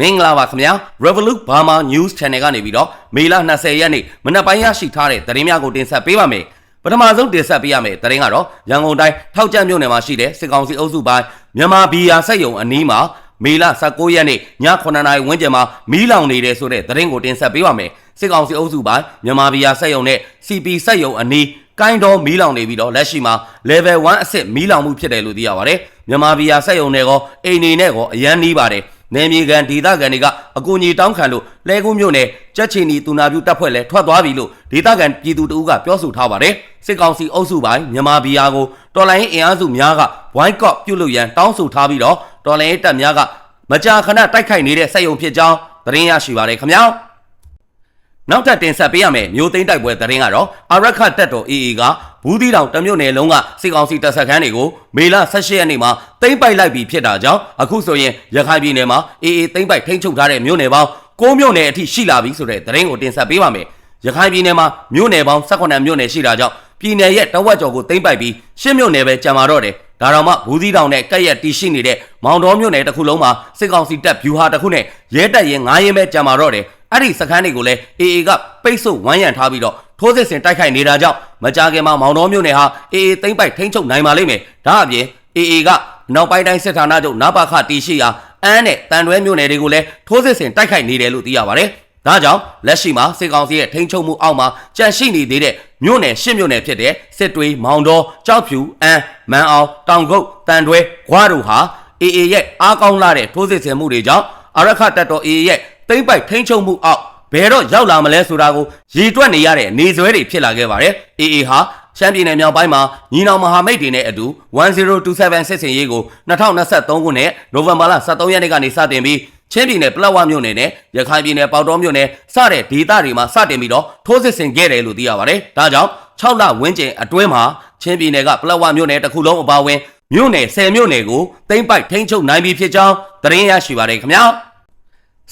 မင်္ဂလာပါခင်ဗျာ Revolut Burma News Channel ကနေပြီးတော့မေလ20ရက်နေ့မနက်ပိုင်းရရှိထားတဲ့သတင်းများကိုတင်ဆက်ပေးပါမယ်ပထမဆုံးတင်ဆက်ပေးရမယ့်သတင်းကတော့ရန်ကုန်တိုင်းထောက်ကြံ့မြို့နယ်မှာရှိတဲ့စစ်ကောင်စီအုပ်စုပိုင်းမြန်မာဘီယာစက်ယုံအနီးမှာမေလ19ရက်နေ့ည9:00နာရီဝန်းကျင်မှာမီးလောင်နေတဲ့ဆိုတဲ့သတင်းကိုတင်ဆက်ပေးပါမယ်စစ်ကောင်စီအုပ်စုပိုင်းမြန်မာဘီယာစက်ယုံနဲ့ CP စက်ယုံအနီးကိုင်းတော်မီးလောင်နေပြီးတော့လက်ရှိမှာ level 1အဆင့်မီးလောင်မှုဖြစ်တယ်လို့သိရပါတယ်မြန်မာဘီယာစက်ယုံတွေကအိမ်နေနဲ့ကောအရန်နီးပါတယ် နယ်မြေကန်ဒေသခံတွေကအကူအညီတောင်းခံလို့လဲကူးမြို့နယ်ကြက်ချီနီတူနာပြူတပ်ဖွဲ့လဲထွက်သွားပြီလို့ဒေသခံပြည်သူတအုပ်ကပြောဆိုထားပါတယ်စစ်ကောင်စီအုပ်စုပိုင်းမြန်မာဘီယာကိုတော်လိုင်းအင်အားစုများကဝိုင်းကော့ပြုတ်လို့ရန်တောင်းဆိုထားပြီးတော့တော်လိုင်းတပ်များကမကြာခဏတိုက်ခိုက်နေတဲ့စက်ယုံဖြစ်ကြောင်းသတင်းရရှိပါတယ်ခင်ဗျာနောက်ထပ်တင်ဆက်ပေးရမယ်မျိုးသိန်းတိုက်ပွဲသတင်းကတော့အာရခတက်တော် AA က ဘူးသီးတောင်တမြို့နယ်လုံးကစစ်ကောင်စီတပ်စခန်းတွေကိုမေလ18ရက်နေ့မှာသိမ်းပိုက်လိုက်ပြီးဖြစ်တာကြောင့်အခုဆိုရင်ရခိုင်ပြည်နယ်မှာ AA သိမ်းပိုက်ထိန်းချုပ်ထားတဲ့မြို့နယ်ပေါင်း9မြို့နယ်အထိရှိလာပြီဆိုတဲ့သတင်းကိုတင်ဆက်ပေးပါမယ်ရခိုင်ပြည်နယ်မှာမြို့နယ်ပေါင်း18မြို့နယ်ရှိတာကြောင့်ပြည်နယ်ရဲ့တဝက်ကျော်ကိုသိမ်းပိုက်ပြီး10မြို့နယ်ပဲကျန်ပါတော့တယ်ဒါတော့မှဘူးသီးတောင်နဲ့ကက်ရက်တီရှိနေတဲ့မောင်တော်မြို့နယ်တစ်ခုလုံးမှာစစ်ကောင်စီတပ်ဗျူဟာတစ်ခုနဲ့ရဲတပ်ရင်9ရင်ပဲကြံပါတော့တယ်အဲ့ဒီစခန်းတွေကိုလည်း AA ကပိတ်ဆို့ဝန်းရံထားပြီးတော့ ထိုးစစ်ဆင်တိုက်ခိုက်နေတာကြောင့်မကြာခင်မှာမောင်တော်မြို့နယ်ဟာ AA သိမ်းပိုက်ထိန်းချုပ်နိုင်ပါလိမ့်မယ်ဒါအပြင် AA ကနောက်ပိုင်းတိုင်းစစ်ဌာနချုပ်နပါခတီရှိရာအန်းနဲ့တန်တွဲမြို့နယ်တွေကိုလည်းထိုးစစ်ဆင်တိုက်ခိုက်နေတယ်လို့သိရပါတယ်ဒါကြောင့်လက်ရှိမှာစစ်ကောင်စီရဲ့ထိန်းချုပ်မှုအောက်မှာကြန့်ရှိနေသေးတဲ့မြို့နယ်ရှစ်မြို့နယ်ဖြစ်တဲ့စစ်တွေမောင်တော်ကြောက်ဖြူအန်းမန်အောင်တောင်ကုတ်တန်တွဲဂွားတို့ဟာ AA ရဲ့အားကောင်းလာတဲ့ထိုးစစ်ဆင်မှုတွေကြောင့်အရခတ်တပ်တော် AA ရဲ့သိမ့်ပိုက်ထိန်းချုပ်မှုအောက် ဘယ်တော့ရောက်လာမလဲဆိုတာကိုရည်တွက်နေရတဲ့နေဆွဲတွေဖြစ်လာခဲ့ပါတယ် AA ဟာရှမ်းပြည်နယ်မြောက်ပိုင်းမှာညီနောင်မဟာမိတ်တွေနဲ့အတူ1027စစ်စင်ရေးကို2023ခုနှစ်နိုဝင်ဘာလ23ရက်နေ့ကနေစတင်ပြီးချင်းပြည်နယ်ပလက်ဝမြို့နယ်နဲ့ရခိုင်ပြည်နယ်ပေါတော်မြို့နယ်စတဲ့ဒေသတွေမှာစတင်ပြီးတော့ထိုးစစ်ဆင်ခဲ့တယ်လို့သိရပါတယ်။ဒါကြောင့်6လဝန်းကျင်အတွင်းမှာချင်းပြည်နယ်ကပလက်ဝမြို့နယ်တစ်ခုလုံးအပါအဝင်မြို့နယ်10မြို့နယ်ကိုသိမ့်ပိုက်ထိန်းချုပ်နိုင်ပြီဖြစ်ကြောင်းသတင်းရရှိပါတယ်ခင်ဗျာ။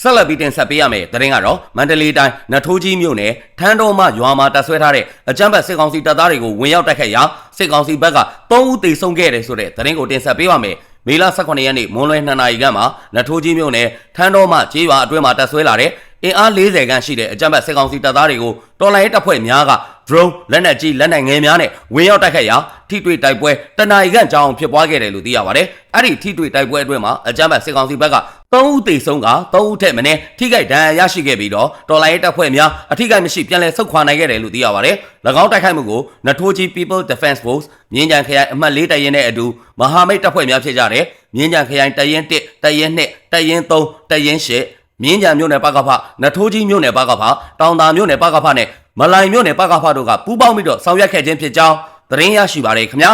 ဆက်လက်ပြီးတင်ဆက်ပေးရမယ့်သတင်းကတော့မန္တလေးတိုင်းနထိုးကြီးမြို့နယ်ထန်းတော်မရွာမှာတပ်ဆွဲထားတဲ့အကြမ်းဖက်စစ်ကောင်စီတပ်သားတွေကိုဝင်ရောက်တိုက်ခိုက်ရာစစ်ကောင်စီဘက်က3ဦးသေဆုံးခဲ့တယ်ဆိုတဲ့သတင်းကိုတင်ဆက်ပေးပါမယ်။မေလ18ရက်နေ့မွန်းလွဲ2နာရီခန့်မှာနထိုးကြီးမြို့နယ်ထန်းတော်မကျေးရွာအတွင်းမှာတပ်ဆွဲလာတဲ့အင်အား40ခန့်ရှိတဲ့အကြမ်းဖက်စစ်ကောင်စီတပ်သားတွေကိုတော်လိုင်းတပ်ဖွဲ့များက drone လက်နက်ကြီးလက်နက်ငယ်များနဲ့ဝင်ရောက်တိုက်ခိုက်ရာ ထိတွေ့တိုက်ပွဲတနအီခန့်ကြောင်းဖြစ်ပွားခဲ့တယ်လို့သိရပါတယ်။အဲ့ဒီထိတွေ့တိုက်ပွဲအတွင်းမှာအကြမ်းဖက်စစ်ကောင်စီဘက်က3ဦးသေဆုံးက3ဦးထက်မနည်းထိခိုက်ဒဏ်ရာရရှိခဲ့ပြီးတော့တော်လိုင်းတပ်ဖွဲ့များအထိခိုက်မရှိပြန်လည်ဆုတ်ခွာနိုင်ခဲ့တယ်လို့သိရပါတယ်။၎င်းတိုက်ခိုက်မှုကိုနထိုးကြီး People Defense Force မြင်းကြံခရိုင်အမှတ်၄တရင်နဲ့အတူမဟာမိတ်တပ်ဖွဲ့များဖြစ်ကြတဲ့မြင်းကြံခရိုင်တရင်1တရင်2တရင်3တရင်8မြင်းကြံမြို့နယ်ပကဖနထိုးကြီးမြို့နယ်ပကဖတောင်သာမြို့နယ်ပကဖနဲ့မလိုင်မြို့နယ်ပကဖတို့ကပူးပေါင်းပြီးတော့ဆောင်ရွက်ခဲ့ခြင်းဖြစ်ကြောင်း သတင်းရရှိပါတယ်ခင်ဗျာ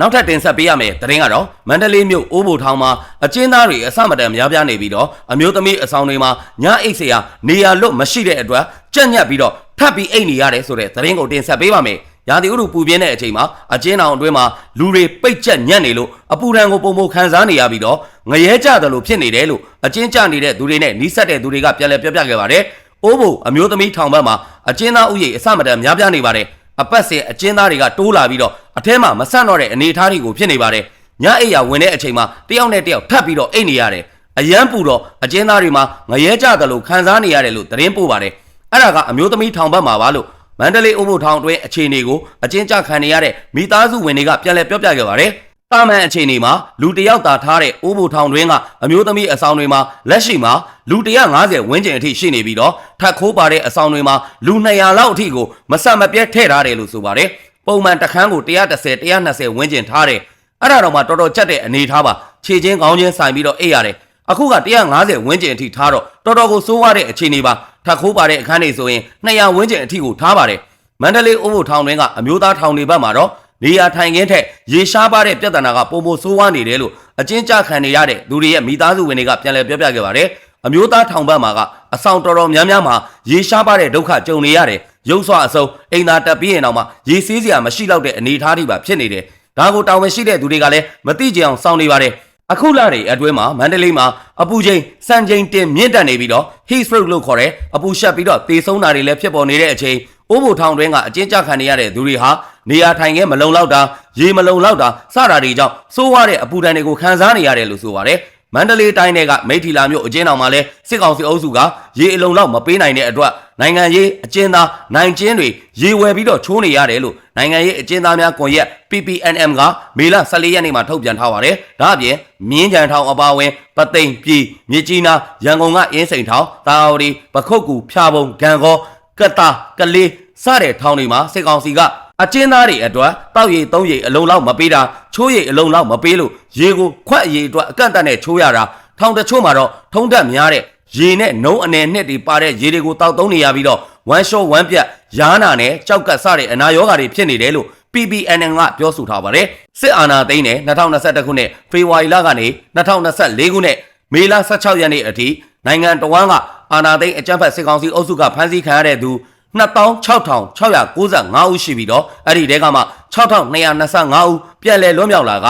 နောက်ထပ်တင်ဆက်ပေးရမယ့်သတင်းကတော့မန္တလေးမြို့အိုးဘိုထောင်မှာအကျဉ်းသားတွေအစမတန်များပြားနေပြီးတော့အမျိုးသမီးအဆောင်တွေမှာညအိတ်စရာနေရာလွတ်မရှိတဲ့အတွက်ကြက်ညက်ပြီးတော့ထပ်ပြီးအိတ်နေရတယ်ဆိုတဲ့သတင်းကိုတင်ဆက်ပေးပါမယ်ရာသီဥတုပူပြင်းတဲ့အချိန်မှာအကျဉ်းအောင်အတွင်းမှာလူတွေပိတ်ကျက်ညံ့နေလို့အပူဒဏ်ကိုပုံပုံခံစားနေရပြီးတော့ငရဲကြတယ်လို့ဖြစ်နေတယ်လို့အကျဉ်းကျနေတဲ့သူတွေနဲ့နီးစပ်တဲ့သူတွေကပြန်လည်ပြောပြခဲ့ပါတယ်။အိုးဘိုအမျိုးသမီးထောင်ဘက်မှာအကျဉ်းသားဥယေအစမတန်များပြားနေပါတယ်။ အပတ်စဉ်အကျဉ်းသားတွေကတိုးလာပြီးတော့အထဲမှာမဆန့်တော့တဲ့အနေအထားတွေကိုဖြစ်နေပါတယ်။ညအိပ်ရဝင်တဲ့အချိန်မှာတယောက်နဲ့တယောက်ထပ်ပြီးတော့အိတ်နေရတယ်။အရန်ပူတော့အကျဉ်းသားတွေမှာငရဲကြတယ်လို့ခံစားနေရတယ်လို့သတင်းပို့ပါတယ်။အဲ့ဒါကအမျိုးသမီးထောင်ဘက်မှာပါလို့မန္တလေးအုပ်ဖို့ထောင်အတွင်းအခြေအနေကိုအကျဉ်းချခံနေရတဲ့မိသားစုဝင်တွေကပြန်လည်ပြောပြခဲ့ပါတယ်။ တာမန်အခြေအနေမှာလူတယောက်သာထားတဲ့အိုးဖို့ထောင်တွင်းကအမျိုးသမီးအဆောင်တွေမှာလက်ရှိမှာလူ150ဝန်းကျင်အထိရှိနေပြီးတော့ထပ်ခိုးပါတဲ့အဆောင်တွေမှာလူ200လောက်အထိကိုမဆက်မပြတ်ထည့်ထားတယ်လို့ဆိုပါတယ်။ပုံမှန်တစ်ခန်းကို130 120ဝန်းကျင်ထားတယ်။အဲ့ဒါတော့မှတော်တော်ကြက်တဲ့အနေထားပါခြေချင်းကောင်းချင်းဆိုင်ပြီးတော့အိပ်ရတယ်။အခုက150ဝန်းကျင်အထိထားတော့တော်တော်ကိုစိုးရတဲ့အခြေအနေပါထပ်ခိုးပါတဲ့အခန်းတွေဆိုရင်200ဝန်းကျင်အထိကိုထားပါတယ်မန္တလေးအုပ်ဖို့ထောင်တွင်းကအမျိုးသားထောင်တွေဘက်မှာတော့ နေရာထိုင်ခင်းထက်ရေရှားပါတဲ့ပြဿနာကပုံမဆိုးဝါးနေတယ်လို့အကျဉ်းချခံနေရတဲ့လူတွေရဲ့မိသားစုဝင်တွေကပြန်လည်ပြောပြခဲ့ပါတယ်အမျိုးသားထောင်ဘက်မှာကအဆောင်တော်တော်များများမှာရေရှားပါတဲ့ဒုက္ခကြုံနေရတယ်ရုပ်ဆွအစုံအိမ်သာတက်ပြီးရင်တော့မှရေဆေးစရာမရှိတော့တဲ့အနေအထားတွေပါဖြစ်နေတယ်ဒါကိုတာဝန်ရှိတဲ့သူတွေကလည်းမသိကြအောင်စောင့်နေပါတယ်အခုလတွေအတွင်းမှာမန္တလေးမှာအပူချိန်စံချိန်တင်မြင့်တက်နေပြီးတော့ heat stroke လို့ခေါ်တဲ့အပူရှက်ပြီးတော့သေဆုံးတာတွေလည်းဖြစ်ပေါ်နေတဲ့အချိန် အိုးဘိုထောင်တွင်းကအကျဉ်းချခံနေရတဲ့သူတွေဟာနေရာထိုင်ခင်းမလုံလောက်တာရေမလုံလောက်တာစတာတွေကြောင့်စိုးရတဲ့အပူဒဏ်တွေကိုခံစားနေရတယ်လို့ဆိုပါတယ်မန္တလေးတိုင်းတွေကမိထီလာမြို့အကျဉ်းတော်မှာလဲစစ်ကောင်စီအုပ်စုကရေအလုံးလောက်မပေးနိုင်တဲ့အတွက်နိုင်ငံရေးအကျဉ်းသားနိုင်ကျင်းတွေရေဝယ်ပြီးတော့ချိုးနေရတယ်လို့နိုင်ငံရေးအကျဉ်းသားများကွန်ရက် PPNM ကမေလ14ရက်နေ့မှာထုတ်ပြန်ထားပါတယ်။ဒါအပြင်မြင်းကြံထောင်အပါအဝင်ပသိမ်ပြည်မြစ်ကြီးနားရန်ကုန်ကအင်းစိန်ထောင်တာဝတီပခုတ်ကူဖျာပုံဂံကော ကတ္တာကလေးစတဲ့ထောင်တွေမှာစစ်ကောင်စီကအကျဉ်းသားတွေအတွက်တောက်ရည်သုံးရည်အလုံးလောက်မပေးတာချိုးရည်အလုံးလောက်မပေးလို့ရေကိုခွက်ရည်အတွက်အကန့်အသတ်နဲ့ချိုးရတာထောင်တချို့မှာတော့ထုံးတက်များတဲ့ရေနဲ့နှုံးအနေနဲ့တွေပါတဲ့ရေတွေကိုတောက်သုံးနေရပြီးတော့ဝမ်းလျှောဝမ်းပြတ်ရားနာနဲ့ကြောက်ကတ်စတဲ့အနာရောဂါတွေဖြစ်နေတယ်လို့ PPNN ကပြောဆိုထားပါတယ်စစ်အာဏာသိမ်းတဲ့2021ခုနှစ်ဖေဖော်ဝါရီလကနေ2024ခုနှစ်မေလ16ရက်နေ့အထိနိုင်ငံတော်ဝန်က အာဏာသိမ်းအကြမ်းဖက်စစ်ကောင်စီအုပ်စုကဖမ်းဆီးခံရတဲ့သူ26,695ဦးရှိပြီးတော့အဲ့ဒီတဲကမှ6,225ဦးပြန်လည်လွတ်မြောက်လာက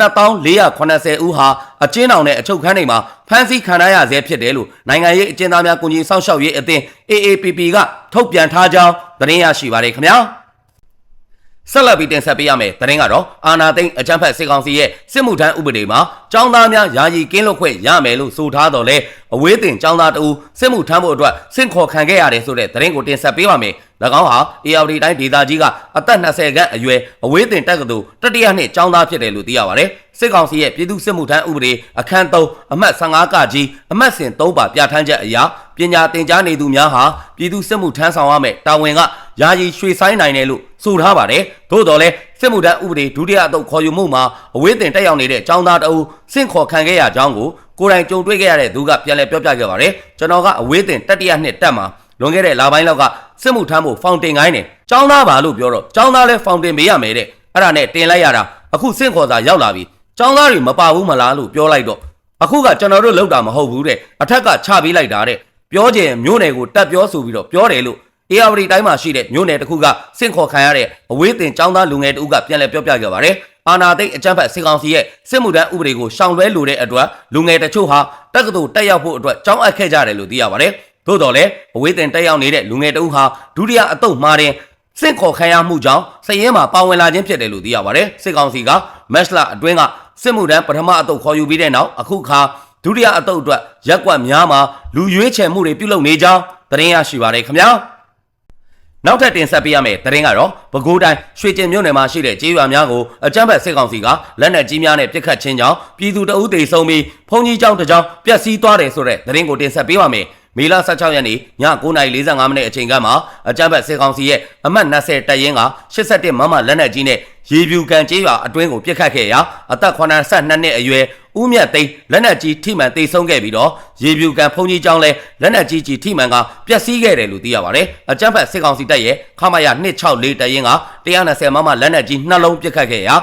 2480ဦးဟာအကျဉ်းထောင်နဲ့အချုပ်ခန်းတွေမှာဖမ်းဆီးခံရရဆဲဖြစ်တယ်လို့နိုင်ငံရေးအကျဉ်းသားများကူညီစောင့်ရှောက်ရေးအသင်း AAPP ကထုတ်ပြန်ထားကြောင်းသတင်းရရှိပါတယ်ခင်ဗျာ ဆက်လက်ပြီးတင်ဆက်ပေးရမယ်သတင်းကတော့အာနာသိန်းအကြမ်းဖက်စစ်ကောင်စီရဲ့စစ်မှုထမ်းဥပဒေမှာចောင်းသားများယာယီကင်းလွတ်ခွင့်ရမယ်လို့ဆိုထားတော့လဲအဝေးတင်ចောင်းသားတအူစစ်မှုထမ်းဖို့အတွက်စင့်ခေါ်ခံခဲ့ရတယ်ဆိုတဲ့သတင်းကိုတင်ဆက်ပေးပါမယ်၎င်းဟာ ARD တိုင်းဒေသကြီးကအသက်20ခန့်အရွယ်အဝေးတင်တက္ကသိုလ်တတိယနှစ်ចောင်းသားဖြစ်တယ်လို့သိရပါတယ်စစ်ကောင်စီရဲ့ပြည်သူ့စစ်မှုထမ်းဥပဒေအခန်း3အမှတ်15ကကြီးအမှတ်စဉ်3ပါပြဋ္ဌာန်းချက်အရပညာသင်ကြားနေသူများဟာပြည်သူ့စစ်မှုထမ်းဆောင်ရမယ်တာဝန်က ယာယီရွှေဆိုင်နိုင်တယ်လို့ဆိုထားပါတယ်သို့တော်လဲစစ်မှုထမ်းဥပဒေဒုတိယအသုတ်ခေါ်ယူမှုမှာအဝေးတင်တက်ရောက်နေတဲ့ចောင်းသားတအူစင့်ခေါ်ခံခဲ့ရကြောင်းကိုကိုယ်တိုင်ကြုံတွေ့ခဲ့ရတဲ့သူကပြန်လည်ပြောပြခဲ့ပါတယ်ကျွန်တော်ကအဝေးတင်တတိယနှစ်တက်မှာလွန်ခဲ့တဲ့လပိုင်းလောက်ကစစ်မှုထမ်းဖို့ဖောင်တင်ခိုင်းတယ်ចောင်းသားပါလို့ပြောတော့ចောင်းသားလဲဖောင်တင်ပေးရမယ်တဲ့အဲ့ဒါနဲ့တင်လိုက်ရတာအခုစင့်ခေါ်စာရောက်လာပြီចောင်းသားတွေမပါဘူးမလားလို့ပြောလိုက်တော့အခုကကျွန်တော်တို့လောက်တာမဟုတ်ဘူးတဲ့အထက်ကချပေးလိုက်တာတဲ့ပြောကြင်မျိုးနယ်ကိုတက်ပြောဆိုပြီးတော့ပြောတယ်လို့ အေယာဝတီတိုင်းမှာရှိတဲ့မြို့နယ်တစ်ခုကစင့်ခေါ်ခံရတဲ့အဝေးတင်ចောင်းသားလူငယ်တဦးကပြန်လည်ပြောပြခဲ့ပါတယ်။အာနာသိတ်အကြမ်းဖက်စစ်ကောင်စီရဲ့စစ်မှုထမ်းဥပဒေကိုရှောင်လွဲလိုတဲ့အတွက်လူငယ်တချို့ဟာတက္ကသိုလ်တက်ရောက်ဖို့အတွက်ကြောင်းအပ်ခဲ့ကြတယ်လို့သိရပါတယ်။သို့တော်လည်းအဝေးတင်တက်ရောက်နေတဲ့လူငယ်တဦးဟာဒုတိယအတုပ်မှားတဲ့စင့်ခေါ်ခံရမှုကြောင့်စည်ရင်မှာပါဝင်လာခြင်းဖြစ်တယ်လို့သိရပါတယ်။စစ်ကောင်စီကမက်စလာအတွင်းကစစ်မှုထမ်းပထမအတုပ်ခေါ်ယူပြီးတဲ့နောက်အခုခါဒုတိယအတုပ်အတွက်ရက်ကွက်များမှာလူရွေးချယ်မှုတွေပြုလုပ်နေကြောင်းသတင်းရရှိပါတယ်ခင်ဗျာ။ နောက်ထပ်တင်ဆက်ပေးရမယ့်သတင်းကတော့ပဲခူးတိုင်းရွှေကျင်မြို့နယ်မှာရှိတဲ့ကျေးရွာများကိုအကြမ်းဖက်စစ်ကောင်စီကလက်နက်ကြီးများနဲ့ပစ်ခတ်ခြင်းကြောင့်ပြည်သူတအုပ်တေဆုံးပြီးဖုန်ကြီးကျောင်းတစ်ကျောင်းပျက်စီးသွားတယ်ဆိုတဲ့သတင်းကိုတင်ဆက်ပေးပါမယ်။မေလ16ရက်နေ့ည9:45မိနစ်အချိန်ကမှအကြမ်းဖက်စစ်ကောင်စီရဲ့အမှတ်20တပ်ရင်းက81မမလက်နက်ကြီးနဲ့ရေပြူကန်ကျေးရွာအတွင်းကိုပစ်ခတ်ခဲ့ရာအသက်82နှစ်အရွယ် ဦးမြတ်သိန်းလက်နက်ကြီးထိမှန်တေဆုံးခဲ့ပြီးတော့ရေပြူကန်ဖုန်ကြီးကျောင်းလဲလက်နက်ကြီးကြီးထိမှန်ကပျက်စီးခဲ့တယ်လို့သိရပါတယ်။အကြမ်းဖက်စစ်ကောင်စီတပ်ရဲ့ခမာရ264တပ်ရင်းက120မမလက်နက်ကြီးနှလုံးပစ်ခတ်ခဲ့ရာ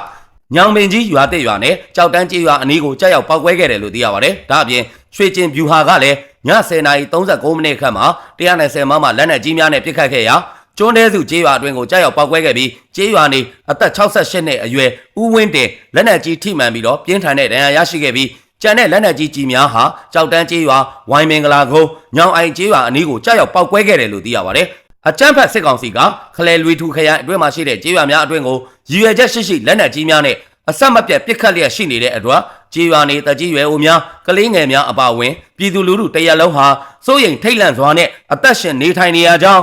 ညောင်ပင်ကြီးရွာတဲ့ရွာနဲ့ကြောက်တန်းကြီးရွာအနီးကိုကြောက်ရောက်ပောက်ကွဲခဲ့တယ်လို့သိရပါတယ်။ဒါအပြင်ရွှေကျင်ဗျူဟာကလည်းည10:39မိနစ်ခန့်မှာ120မမလက်နက်ကြီးများနဲ့ပစ်ခတ်ခဲ့ရာ ကျွန်းတဲစုကျေးရွာအတွင်းကိုကြားရောက်ပောက်ကွဲခဲ့ပြီးကျေးရွာနေအသက်68နှစ်အရွယ်ဦးဝင်းတင်လက်နက်ကြီးထိမှန်ပြီးတော့ပြင်းထန်တဲ့ဒဏ်ရာရရှိခဲ့ပြီးကျန်တဲ့လက်နက်ကြီးကြီးများဟာကြောက်တန်းကျေးရွာဝိုင်းမင်္ဂလာကုန်းညောင်အိုင်ကျေးရွာအနီးကိုကြားရောက်ပောက်ကွဲခဲ့တယ်လို့သိရပါတယ်အကြမ်းဖက်စစ်ကောင်စီကခလဲလွေထူခရိုင်အတွင်းမှာရှိတဲ့ကျေးရွာများအတွင်းကိုရည်ရွယ်ချက်ရှိရှိလက်နက်ကြီးများနဲ့အဆက်မပြတ်ပစ်ခတ်လျက်ရှိနေတဲ့အတွက်ကြေးရွာနေတကြီးရွယ်အိုများကလေးငယ်များအပါအဝင်ပြည်သူလူထုတရက်လုံးဟာစိုးရိမ်ထိတ်လန့်စွာနဲ့အသက်ရှင်နေထိုင်နေရကြောင်း